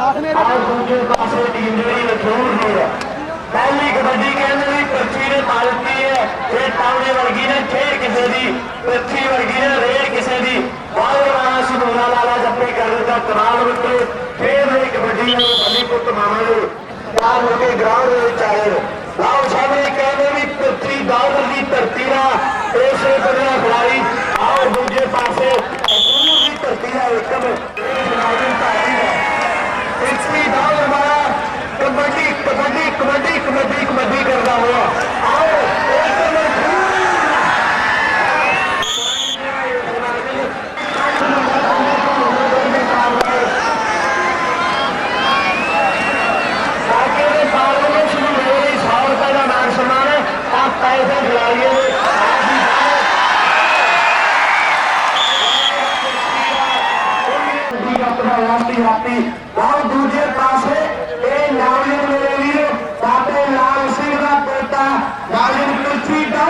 ਆਹ ਦੂਜੇ ਪਾਸੇ ਟੀਮ ਜਿਹੜੀ ਲਖਨਊ ਦੀ ਹੈ, ਪਹਿਲੀ ਕਬੱਡੀ ਕਹਿੰਦੇ ਵੀ ਪਰਚੀ ਨੇ ਪਾਲਤੀ ਹੈ ਇਹ ਟਾਉਣੇ ਵਰਗੀ ਨੇ, ਖੇਡ ਕਿਸੇ ਦੀ ਪਰਚੀ ਵਰਗੀ ਨੇ ਰੇਡ ਕਿਸੇ ਦੀ। ਬਾਹਰ ਆਣਾ ਲਾਲਾ ਜੱਪੇ ਕਰ ਦਿੱਤਾ ਕਨਾਲ ਮਿੱਤਰੋ ਖੇਡ ਰਹੀ ਕਬੱਡੀ ਨੂੰ ਬੱਲੀ ਪੁੱਤ ਮਾਮਾ ਜੀ, ਚਾਰ ਹੋ ਕੇ ਗਰਾਊਂਡ ਦੇ ਵਿੱਚ ਆਏ ਨੇ। ਲਾਓ ਸਾਹਮਣੇ, ਕਹਿੰਦੇ ਵੀ ਪਰਚੀ ਦਾਉਦ ਦੀ ਧਰਤੀ ਦਾ, ਇਸੇ ਬਦਲਾ ਖਿਡਾਰੀ ਰਾਤੀ ਰਾਤੀ ਬਹੁਤ ਦੂਜੇ ਪਾਸੇ। ਇਹ ਨਾਲੇ ਮੇਰੇ ਵੀਰ, ਬਾਬੇ ਲਾਲ ਸਿੰਘ ਦਾ ਪੋਤਾ ਨਾਲੇ ਕੁਲਚੀ ਦਾ